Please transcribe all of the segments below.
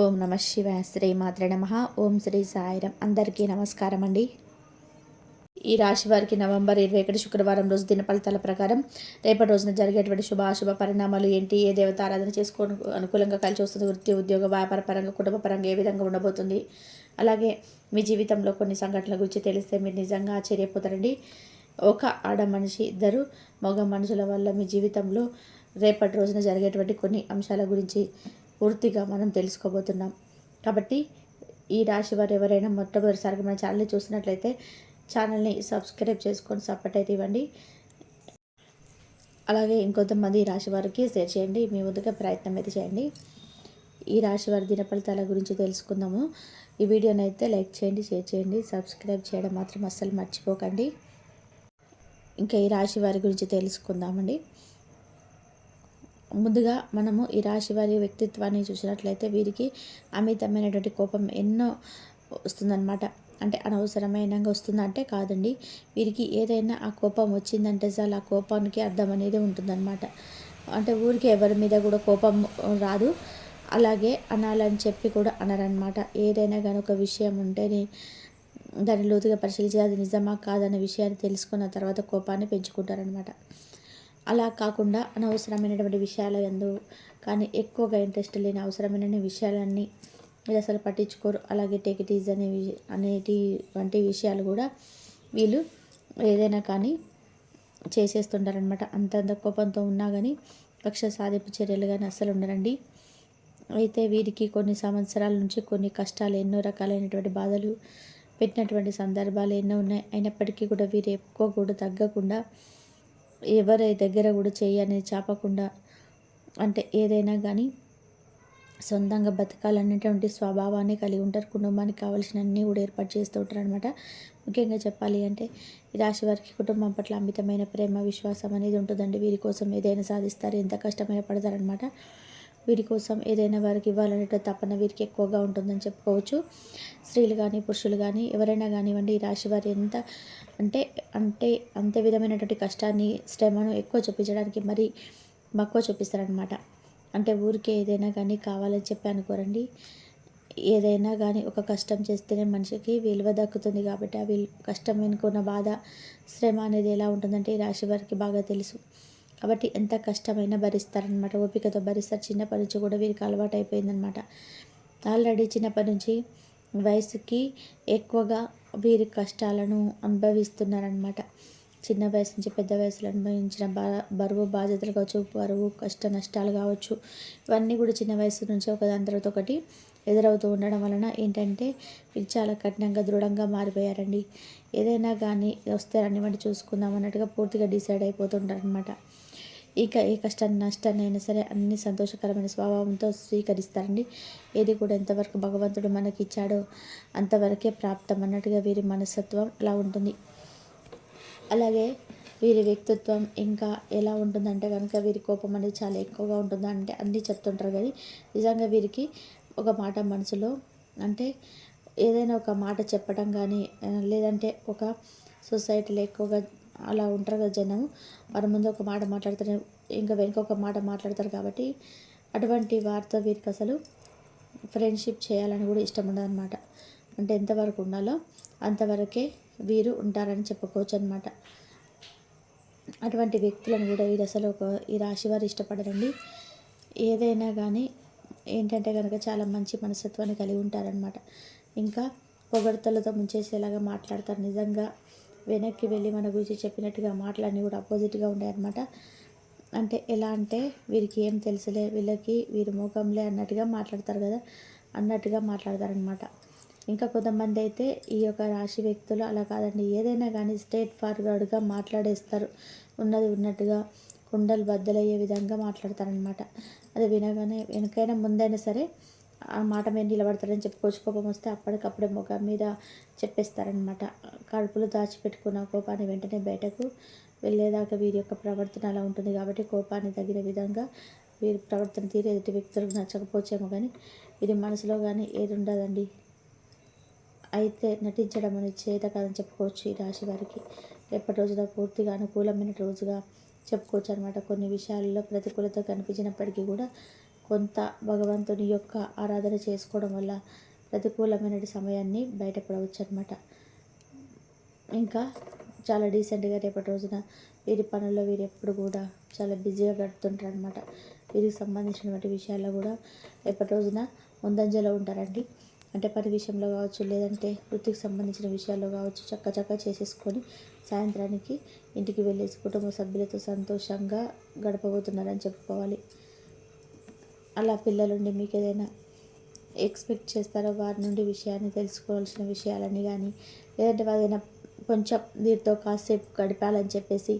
ఓం నమ శివాయ శ్రీ మాత్ర నమ. ఓం శ్రీ సాయిరం అందరికీ నమస్కారం అండి ఈ రాశి వారికి నవంబర్ ఇరవై ఒకటి శుక్రవారం రోజు దిన ఫలితాల ప్రకారం రేపటి రోజున జరిగేటువంటి శుభ అశుభ పరిణామాలు ఏంటి ఏ దేవత ఆరాధన చేసుకో అనుకూలంగా కలిసి వస్తుంది వృత్తి ఉద్యోగ వ్యాపార పరంగా కుటుంబ పరంగా ఏ విధంగా ఉండబోతుంది. అలాగే మీ జీవితంలో కొన్ని సంఘటనల గురించి తెలిస్తే మీరు నిజంగా ఆశ్చర్యపోతారండి. ఒక ఆడ మనిషి ఇద్దరు మగ మనుషుల వల్ల మీ జీవితంలో రేపటి రోజున జరిగేటువంటి కొన్ని అంశాల గురించి పూర్తిగా మనం తెలుసుకోబోతున్నాం. కాబట్టి ఈ రాశి వారు ఎవరైనా మొట్టమొదటిసారిగా మన ఛానల్ని చూసినట్లయితే ఛానల్ని సబ్స్క్రైబ్ చేసుకొని సపోర్ట్ అయితే ఇవ్వండి. అలాగే ఇంకొంతమంది ఈ రాశి వారికి షేర్ చేయండి. మీ ముందుగా ప్రయత్నం అయితే చేయండి. ఈ రాశి వారి దిన ఫలితాల గురించి తెలుసుకుందాము. ఈ వీడియోని అయితే లైక్ చేయండి షేర్ చేయండి సబ్స్క్రైబ్ చేయడం మాత్రం అస్సలు మర్చిపోకండి. ఇంకా ఈ రాశి వారి గురించి తెలుసుకుందామండి. ముందుగా మనము ఈ రాశి వారి వ్యక్తిత్వాన్ని చూసినట్లయితే వీరికి అమితమైనటువంటి కోపం ఎన్నో వస్తుందన్నమాట. అంటే అనవసరమైన వస్తుందంటే కాదండి. వీరికి ఏదైనా ఆ కోపం వచ్చిందంటే చాలు ఆ కోపానికి అర్థం అనేది ఉంటుందన్నమాట. అంటే ఊరికి ఎవరి మీద కూడా కోపం రాదు. అలాగే అనాలని చెప్పి కూడా అనరనమాట ఏదైనా కానీ ఒక విషయం ఉంటేనే దాన్ని లోతుగా పరిశీలించి అది నిజమా కాదన్న విషయాన్ని తెలుసుకున్న తర్వాత కోపాన్ని పెంచుకుంటారనమాట అలా కాకుండా అనవసరమైనటువంటి విషయాల ఎందు కానీ ఎక్కువగా ఇంట్రెస్ట్ లేని అవసరమైన విషయాలన్నీ వీళ్ళు అసలు పట్టించుకోరు. అలాగే టెకిటీస్ అనే అనేటి వంటి విషయాలు కూడా వీళ్ళు ఏదైనా కానీ చేసేస్తుంటారనమాట అంతంత కోపంతో ఉన్నా కానీ కక్ష సాధింపు చర్యలు కానీ అస్సలు ఉండరండి. అయితే వీరికి కొన్ని సంవత్సరాల నుంచి కొన్ని కష్టాలు ఎన్నో రకాలైనటువంటి బాధలు పెట్టినటువంటి సందర్భాలు ఎన్నో ఉన్నాయి. అయినప్పటికీ కూడా వీరు ఎక్కువ కూడా తగ్గకుండా ఎవరి దగ్గర కూడా చెయ్యి అనేది చాపకుండా అంటే ఏదైనా కానీ సొంతంగా బతకాలనేటువంటి స్వభావాన్ని కలిగి ఉంటారు. కుటుంబానికి కావాల్సిన అన్నీ కూడా ఏర్పాటు చేస్తూ ఉంటారు అనమాట ముఖ్యంగా చెప్పాలి అంటే ఈ రాశి వారికి కుటుంబం పట్ల అమితమైన ప్రేమ విశ్వాసం అనేది ఉంటుందండి. వీరి కోసం ఏదైనా సాధిస్తారు ఎంత కష్టమైన పడతారనమాట వీరి కోసం ఏదైనా వారికి ఇవ్వాలనే తపన వీరికి ఎక్కువగా ఉంటుందని చెప్పుకోవచ్చు. స్త్రీలు కానీ పురుషులు కానీ ఎవరైనా కానివ్వండి ఈ రాశి వారి ఎంత అంటే అంటే అంతే విధమైనటువంటి కష్టాన్ని శ్రమను ఎక్కువ చూపించడానికి మరి మక్కువ చూపిస్తారనమాట అంటే ఊరికే ఏదైనా కానీ కావాలని చెప్పి అనుకోరండి. ఏదైనా కానీ ఒక కష్టం చేస్తేనే మనిషికి విలువ దక్కుతుంది కాబట్టి ఆ విల్ కష్టం వెనుకున్న బాధ శ్రమ అనేది ఎలా ఉంటుందంటే ఈ రాశి వారికి బాగా తెలుసు. కాబట్టి ఎంత కష్టమైనా భరిస్తారనమాట ఓపికతో భరిస్తారు. చిన్నప్పటి నుంచి కూడా వీరికి అలవాటు అయిపోయిందనమాట ఆల్రెడీ చిన్నప్పటి నుంచి వయసుకి ఎక్కువగా వీరి కష్టాలను అనుభవిస్తున్నారనమాట చిన్న వయసు నుంచి పెద్ద వయసులో అనుభవించిన బా బరువు బాధ్యతలు కావచ్చు బరువు కష్ట నష్టాలు కావచ్చు ఇవన్నీ కూడా చిన్న వయసు నుంచి ఒకదాని తర్వాత ఒకటి ఎదురవుతూ ఉండడం వలన ఏంటంటే వీళ్ళు చాలా కఠినంగా దృఢంగా మారిపోయారండి. ఏదైనా కానీ వస్తారని అన్నివంటి చూసుకుందాం అన్నట్టుగా పూర్తిగా డిసైడ్ అయిపోతుంటారనమాట ఇక ఏ కష్టాన్ని నష్టాన్ని అయినా సరే అన్ని సంతోషకరమైన స్వభావంతో స్వీకరిస్తారండి. ఏది కూడా ఎంతవరకు భగవంతుడు మనకి ఇచ్చాడో అంతవరకే ప్రాప్తం అన్నట్టుగా వీరి మనస్తత్వం అలా ఉంటుంది. అలాగే వీరి వ్యక్తిత్వం ఇంకా ఎలా ఉంటుందంటే కనుక వీరి కోపం అనేది చాలా ఎక్కువగా ఉంటుందా అంటే అన్నీ చెప్తుంటారు కానీ నిజంగా వీరికి ఒక మాట మనసులో అంటే ఏదైనా ఒక మాట చెప్పడం కానీ లేదంటే ఒక సొసైటీలో ఎక్కువగా అలా ఉంటారు కదా జనం. వారి ముందు ఒక మాట మాట్లాడతారు ఇంకా వెనుక ఒక మాట మాట్లాడతారు కాబట్టి అటువంటి వారితో వీరికి అసలు ఫ్రెండ్షిప్ చేయాలని కూడా ఇష్టం ఉండదు అనమాట అంటే ఎంతవరకు ఉండాలో అంతవరకే వీరు ఉంటారని చెప్పుకోవచ్చు అనమాట అటువంటి వ్యక్తులను కూడా వీరు అసలు ఒక ఈ రాశి వారు ఇష్టపడరండి. ఏదైనా కానీ ఏంటంటే కనుక చాలా మంచి మనస్తత్వాన్ని కలిగి ఉంటారనమాట ఇంకా పొగడతలతో ముంచేసేలాగా మాట్లాడతారు నిజంగా. వెనక్కి వెళ్ళి మన గురించి చెప్పినట్టుగా మాటలన్నీ కూడా అపోజిట్గా ఉన్నాయన్నమాట అంటే ఎలా అంటే వీరికి ఏం తెలుసులే వీళ్ళకి వీరి ముఖంలే అన్నట్టుగా మాట్లాడతారు కదా అన్నట్టుగా మాట్లాడతారనమాట ఇంకా కొంతమంది అయితే ఈ యొక్క రాశి వ్యక్తులు అలా కాదండి. ఏదైనా కానీ స్ట్రేట్ ఫార్వర్డ్గా మాట్లాడేస్తారు. ఉన్నది ఉన్నట్టుగా కుండలు బద్దలయ్యే విధంగా మాట్లాడతారనమాట అది వినగానే వెనకైనా ముందైనా సరే ఆ మాట మీద నిలబడతారని చెప్పుకోవచ్చు కోపం వస్తే అప్పటికప్పుడే ముఖం మీద చెప్పేస్తారనమాట కడుపులో దాచిపెట్టుకున్న కోపాన్ని వెంటనే బయటకు వెళ్ళేదాకా వీరి యొక్క ప్రవర్తన అలా ఉంటుంది కాబట్టి కోపాన్ని తగిన విధంగా వీరి ప్రవర్తన తీరు ఎదుటి వ్యక్తులకు నచ్చకపోవచ్చేమో కానీ ఇది మనసులో కానీ ఏది ఉండదండి. అయితే నటించడం అనేది చేత కాదని చెప్పుకోవచ్చు ఈ రాశి వారికి రేపటి రోజున పూర్తిగా అనుకూలమైన రోజుగా చెప్పుకోవచ్చు అనమాట కొన్ని విషయాల్లో ప్రతికూలత కనిపించినప్పటికీ కూడా కొంత భగవంతుని యొక్క ఆరాధన చేసుకోవడం వల్ల ప్రతికూలమైన సమయాన్ని బయటపడవచ్చు అనమాట ఇంకా చాలా డీసెంట్గా రేపటి రోజున వీరి పనుల్లో వీరు ఎప్పుడు కూడా చాలా బిజీగా గడుపుతుంటారు అనమాట వీరికి సంబంధించినటువంటి విషయాల్లో కూడా రేపటి రోజున ముందంజలో ఉంటారండి. అంటే పని విషయంలో కావచ్చు లేదంటే వృత్తికి సంబంధించిన విషయాల్లో కావచ్చు చక్క చక్క చేసేసుకొని సాయంత్రానికి ఇంటికి వెళ్ళేసి కుటుంబ సభ్యులతో సంతోషంగా గడపబోతున్నారని చెప్పుకోవాలి. అలా పిల్లల నుండి మీకు ఏదైనా ఎక్స్పెక్ట్ చేస్తారో వారి నుండి విషయాన్ని తెలుసుకోవాల్సిన విషయాలని కానీ లేదంటే ఏదైనా కొంచెం వీరితో కాసేపు గడపాలని చెప్పేసి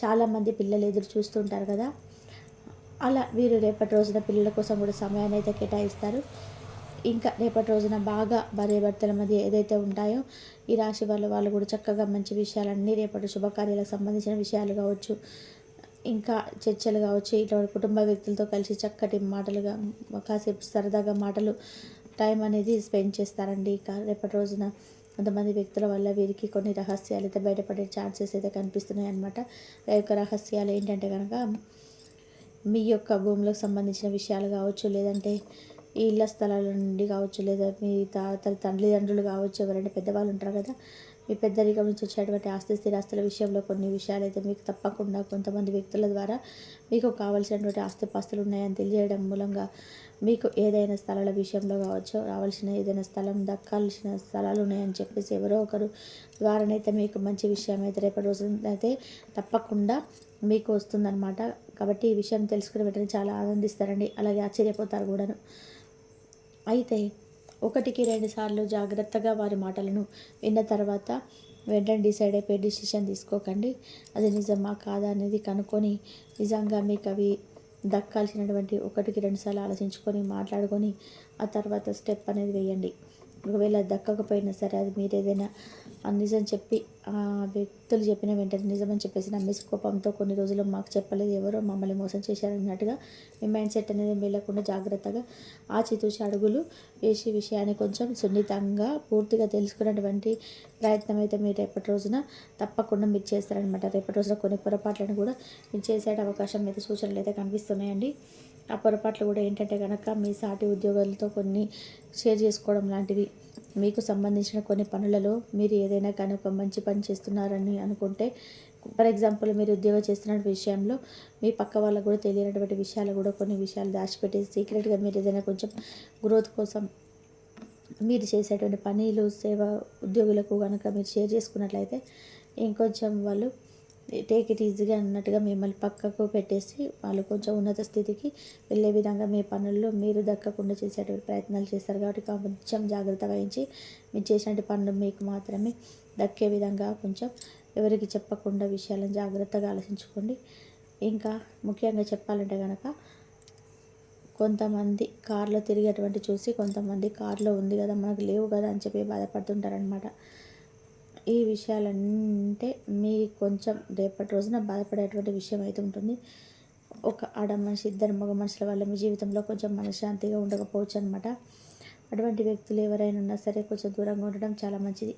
చాలామంది పిల్లలు ఎదురు చూస్తుంటారు కదా అలా వీరు రేపటి రోజున పిల్లల కోసం కూడా సమయాన్ని అయితే కేటాయిస్తారు. ఇంకా రేపటి రోజున బాగా భార్యాభర్తల మధ్య ఏదైతే ఉంటాయో ఈ రాశి వాళ్ళు వాళ్ళు కూడా చక్కగా మంచి విషయాలన్నీ రేపటి శుభకార్యాలకు సంబంధించిన విషయాలు కావచ్చు ఇంకా చర్చలు కావచ్చు ఇట్లా కుటుంబ వ్యక్తులతో కలిసి చక్కటి మాటలుగా కాసేపు సరదాగా మాటలు టైం అనేది స్పెండ్ చేస్తారండి. ఇక రేపటి రోజున కొంతమంది వ్యక్తుల వల్ల వీరికి కొన్ని రహస్యాలు అయితే బయటపడే ఛాన్సెస్ అయితే కనిపిస్తున్నాయి అనమాట ఆ యొక్క రహస్యాలు ఏంటంటే కనుక మీ యొక్క భూములకు సంబంధించిన విషయాలు కావచ్చు లేదంటే ఈ ఇళ్ళ స్థలాల నుండి కావచ్చు లేదా మీ తాత తల్లిదండ్రులు కావచ్చు ఎవరైనా పెద్దవాళ్ళు ఉంటారు కదా మీ పెద్దరికం నుంచి వచ్చేటువంటి ఆస్తి స్థిరాస్తుల విషయంలో కొన్ని విషయాలు అయితే మీకు తప్పకుండా కొంతమంది వ్యక్తుల ద్వారా మీకు కావాల్సినటువంటి ఆస్తిపాస్తులు ఉన్నాయని తెలియజేయడం మూలంగా మీకు ఏదైనా స్థలాల విషయంలో కావచ్చు రావాల్సిన ఏదైనా స్థలం దక్కాల్సిన స్థలాలు ఉన్నాయని చెప్పేసి ఎవరో ఒకరు ద్వారానైతే మీకు మంచి విషయం అయితే రేపటి రోజు అయితే తప్పకుండా మీకు వస్తుందన్నమాట. కాబట్టి ఈ విషయం తెలుసుకుని వెంటనే చాలా ఆనందిస్తారండి. అలాగే ఆశ్చర్యపోతారు కూడాను. అయితే ఒకటికి రెండు సార్లు జాగ్రత్తగా వారి మాటలను విన్న తర్వాత వెంటనే డిసైడ్ అయిపోయి డిసిషన్ తీసుకోకండి. అది నిజమా కాదా అనేది కనుక్కొని నిజంగా మీకు అవి దక్కాల్సినటువంటి ఒకటికి రెండు సార్లు ఆలోచించుకొని మాట్లాడుకొని ఆ తర్వాత స్టెప్ అనేది వేయండి. ఒకవేళ దక్కకపోయినా సరే అది మీరు ఏదైనా నిజం చెప్పి ఆ వ్యక్తులు చెప్పిన వెంటనే నిజమని చెప్పేసి నమ్మేసి కోపంతో కొన్ని రోజులు మాకు చెప్పలేదు ఎవరో మమ్మల్ని మోసం చేశారన్నట్టుగా మీ మైండ్ సెట్ అనేది వెళ్ళకుండా జాగ్రత్తగా ఆచితూచి అడుగులు వేసి విషయాన్ని కొంచెం సున్నితంగా పూర్తిగా తెలుసుకున్నటువంటి ప్రయత్నం అయితే మీరు రేపటి రోజున తప్పకుండా మీరు చేస్తారనమాట రేపటి రోజున కొన్ని పొరపాట్లను కూడా మీరు చేసే అవకాశం అయితే సూచనలు అయితే కనిపిస్తున్నాయండి. ఆ పొరపాట్లు కూడా ఏంటంటే కనుక మీ సాటి ఉద్యోగాలతో కొన్ని షేర్ చేసుకోవడం లాంటివి మీకు సంబంధించిన కొన్ని పనులలో మీరు ఏదైనా కానీ ఒక మంచి పని చేస్తున్నారని అనుకుంటే ఫర్ ఎగ్జాంపుల్ మీరు ఉద్యోగం చేస్తున్న విషయంలో మీ పక్క వాళ్ళకు కూడా తెలియనటువంటి విషయాలు కూడా కొన్ని విషయాలు దాచిపెట్టి సీక్రెట్గా మీరు ఏదైనా కొంచెం గ్రోత్ కోసం మీరు చేసేటువంటి పనులు సేవ ఉద్యోగులకు కనుక మీరు షేర్ చేసుకున్నట్లయితే ఇంకొంచెం వాళ్ళు టేక్ ఇట్ ఈజీగా అన్నట్టుగా మిమ్మల్ని పక్కకు పెట్టేసి వాళ్ళు కొంచెం ఉన్నత స్థితికి వెళ్ళే విధంగా మీ పనుల్లో మీరు దక్కకుండా చేసేటువంటి ప్రయత్నాలు చేస్తారు కాబట్టి కొంచెం జాగ్రత్త వహించి మీరు చేసినటువంటి పనులు మీకు మాత్రమే దక్కే విధంగా కొంచెం ఎవరికి చెప్పకుండా విషయాలను జాగ్రత్తగా ఆలోచించుకోండి. ఇంకా ముఖ్యంగా చెప్పాలంటే కనుక కొంతమంది కార్లో తిరిగేటువంటి చూసి కొంతమంది కార్లో ఉంది కదా మనకు లేవు కదా అని చెప్పి బాధపడుతుంటారనమాట ఈ విషయాలంటే మీ కొంచెం రేపటి రోజున బాధపడేటువంటి విషయం అయితే ఉంటుంది. ఒక ఆడ మనిషి ఇద్దరు మగ మనుషుల వల్ల మీ జీవితంలో కొంచెం మనశ్శాంతిగా ఉండకపోవచ్చు అనమాట అటువంటి వ్యక్తులు ఎవరైనా ఉన్నా సరే కొంచెం దూరంగా ఉండడం చాలా మంచిది.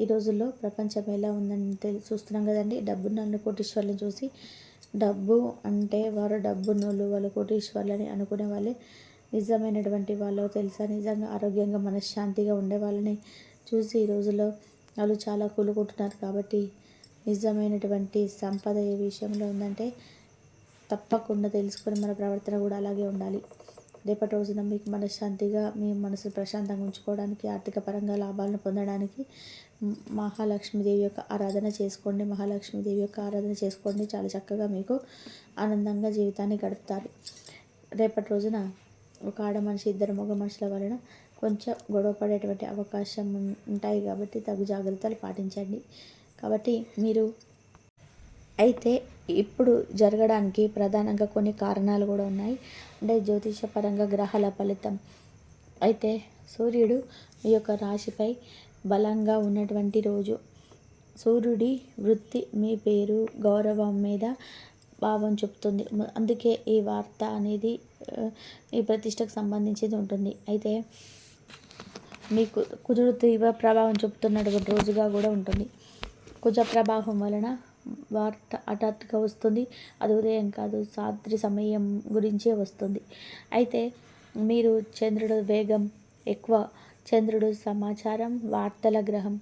ఈ రోజుల్లో ప్రపంచం ఎలా ఉందని తెలి చూస్తున్నాం కదండి. డబ్బును నన్ను కోటీశ్వర్లను చూసి డబ్బు అంటే వారు డబ్బున్నోళ్ళు వాళ్ళు కోటీశ్వర్లని అనుకునే వాళ్ళే. నిజమైనటువంటి వాళ్ళు తెలుసా? నిజంగా ఆరోగ్యంగా మనశ్శాంతిగా ఉండే వాళ్ళని చూసి ఈ రోజుల్లో వాళ్ళు చాలా కూలుకుంటున్నారు కాబట్టి నిజమైనటువంటి సంపద ఏ విషయంలో ఉందంటే తప్పకుండా తెలుసుకొని మన ప్రవర్తన కూడా అలాగే ఉండాలి. రేపటి రోజున మీకు మనశ్శాంతిగా మీ మనసు ప్రశాంతంగా ఉంచుకోవడానికి ఆర్థిక పరంగా లాభాలను పొందడానికి మహాలక్ష్మీదేవి యొక్క ఆరాధన చేసుకోండి. మహాలక్ష్మీదేవి యొక్క ఆరాధన చేసుకోండి. చాలా చక్కగా మీకు ఆనందంగా జీవితాన్ని గడుపుతారు. రేపటి రోజున ఒక ఆడ మనిషి ఇద్దరు మగ మనుషుల వలన కొంచెం గొడవ పడేటువంటి అవకాశం ఉంటాయి కాబట్టి తగు జాగ్రత్తలు పాటించండి. కాబట్టి మీరు అయితే ఇప్పుడు జరగడానికి ప్రధానంగా కొన్ని కారణాలు కూడా ఉన్నాయి. అంటే జ్యోతిషపరంగా గ్రహాల ఫలితం. అయితే సూర్యుడు మీ యొక్క రాశిపై బలంగా ఉన్నటువంటి రోజు. సూర్యుడి వృత్తి మీ పేరు గౌరవం మీద భావం చెప్తుంది. అందుకే ఈ వార్త అనేది ఈ ప్రతిష్టకు సంబంధించింది ఉంటుంది. అయితే మీకు కుజుడు తీవ్ర ప్రభావం చూపుతున్నటువంటి రోజుగా కూడా ఉంటుంది. కుజ ప్రభావం వలన వార్త హఠాత్తుగా వస్తుంది. అది ఉదయం కాదు సాత్రి సమయం గురించే వస్తుంది. అయితే మీరు చంద్రుడు వేగం ఎక్కువ చంద్రుడు సమాచారం వార్తల గ్రహం.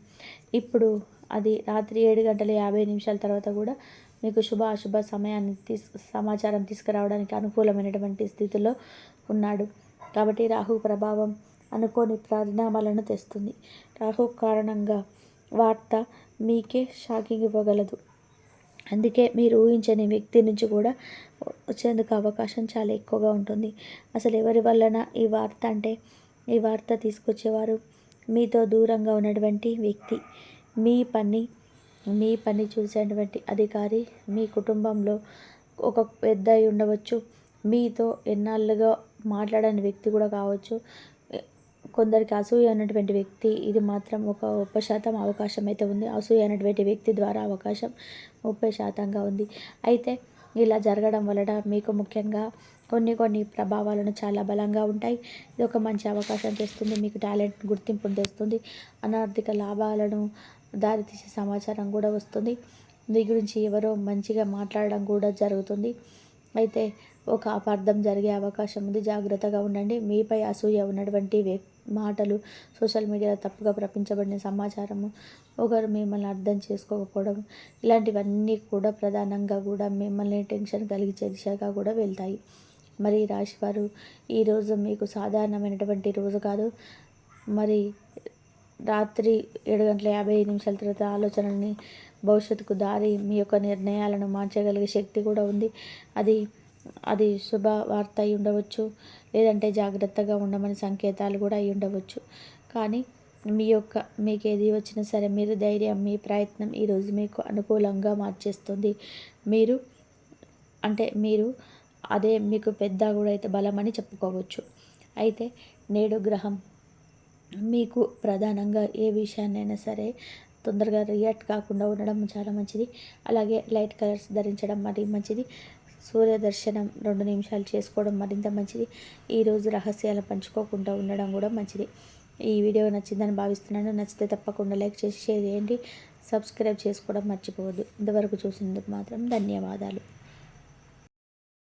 ఇప్పుడు అది రాత్రి ఏడు గంటల యాభై నిమిషాల తర్వాత కూడా మీకు శుభ అశుభ సమయాన్ని తీసు సమాచారం తీసుకురావడానికి అనుకూలమైనటువంటి స్థితిలో ఉన్నాడు. కాబట్టి రాహు ప్రభావం అనుకోని పరిణామాలను తెస్తుంది. రాహు కారణంగా వార్త మీకే షాకింగ్ ఇవ్వగలదు. అందుకే మీరు ఊహించని వ్యక్తి నుంచి కూడా వచ్చేందుకు అవకాశం చాలా ఎక్కువగా ఉంటుంది. అసలు ఎవరి వలన ఈ వార్త అంటే ఈ వార్త తీసుకొచ్చేవారు? మీతో దూరంగా ఉన్నటువంటి వ్యక్తి మీ పని మీ పని చూసేటువంటి అధికారి మీ కుటుంబంలో ఒక పెద్ద ఉండవచ్చు. మీతో ఎన్నాళ్ళుగా మాట్లాడని వ్యక్తి కూడా కావచ్చు. కొందరికి అసూయ అన్నటువంటి వ్యక్తి ఇది మాత్రం ఒక ముప్పై శాతం అవకాశం అయితే ఉంది. అసూయ అనేటువంటి వ్యక్తి ద్వారా అవకాశం ముప్పై శాతంగా ఉంది. అయితే ఇలా జరగడం వలన మీకు ముఖ్యంగా కొన్ని కొన్ని ప్రభావాలను చాలా బలంగా ఉంటాయి. ఇది ఒక మంచి అవకాశం తెస్తుంది. మీకు టాలెంట్ గుర్తింపును తెస్తుంది. అనార్థిక లాభాలను దారితీసే సమాచారం కూడా వస్తుంది. మీ గురించి ఎవరో మంచిగా మాట్లాడడం కూడా జరుగుతుంది. అయితే ఒక అపార్థం జరిగే అవకాశం ఉంది. జాగ్రత్తగా ఉండండి. మీపై అసూయ ఉన్నటువంటి వ్యక్తి మాటలు సోషల్ మీడియాలో తప్పుగా ప్రపంచబడిన సమాచారము ఒకరు మిమ్మల్ని అర్థం చేసుకోకపోవడం ఇలాంటివన్నీ కూడా ప్రధానంగా కూడా మిమ్మల్ని టెన్షన్ కలిగించే దిశగా కూడా వెళ్తాయి. మరి రాశివారు ఈరోజు మీకు సాధారణమైనటువంటి రోజు కాదు. మరి రాత్రి ఏడు గంటల యాభై ఐదు నిమిషాల తర్వాత ఆలోచనల్ని భవిష్యత్తుకు దారి మీ యొక్క నిర్ణయాలను మార్చగలిగే శక్తి కూడా ఉంది. అది అది శుభవార్త అయి ఉండవచ్చు. లేదంటే జాగ్రత్తగా ఉండమని సంకేతాలు కూడా అయి ఉండవచ్చు. కానీ మీ యొక్క మీకు ఏది వచ్చినా సరే మీరు ధైర్యం మీ ప్రయత్నం ఈరోజు మీకు అనుకూలంగా మార్చేస్తుంది. మీరు అంటే మీరు అదే మీకు పెద్ద కూడా అయితే బలమని చెప్పుకోవచ్చు. అయితే నేడు గ్రహం మీకు ప్రధానంగా ఏ విషయాన్నైనా సరే తొందరగా రియాక్ట్ కాకుండా ఉండడం చాలా మంచిది. అలాగే లైట్ కలర్స్ ధరించడం మరి మంచిది. సూర్య దర్శనం రెండు నిమిషాలు చేసుకోవడం మరింత మంచిది. ఈరోజు రహస్యాలు పంచుకోకుండా ఉండడం కూడా మంచిది. ఈ వీడియో నచ్చిందని భావిస్తున్నాను. నచ్చితే తప్పకుండా లైక్ చేసి షేర్ చేయండి. సబ్స్క్రైబ్ చేసుకోవడం మర్చిపోవద్దు. ఇంతవరకు చూసినందుకు మాత్రం ధన్యవాదాలు.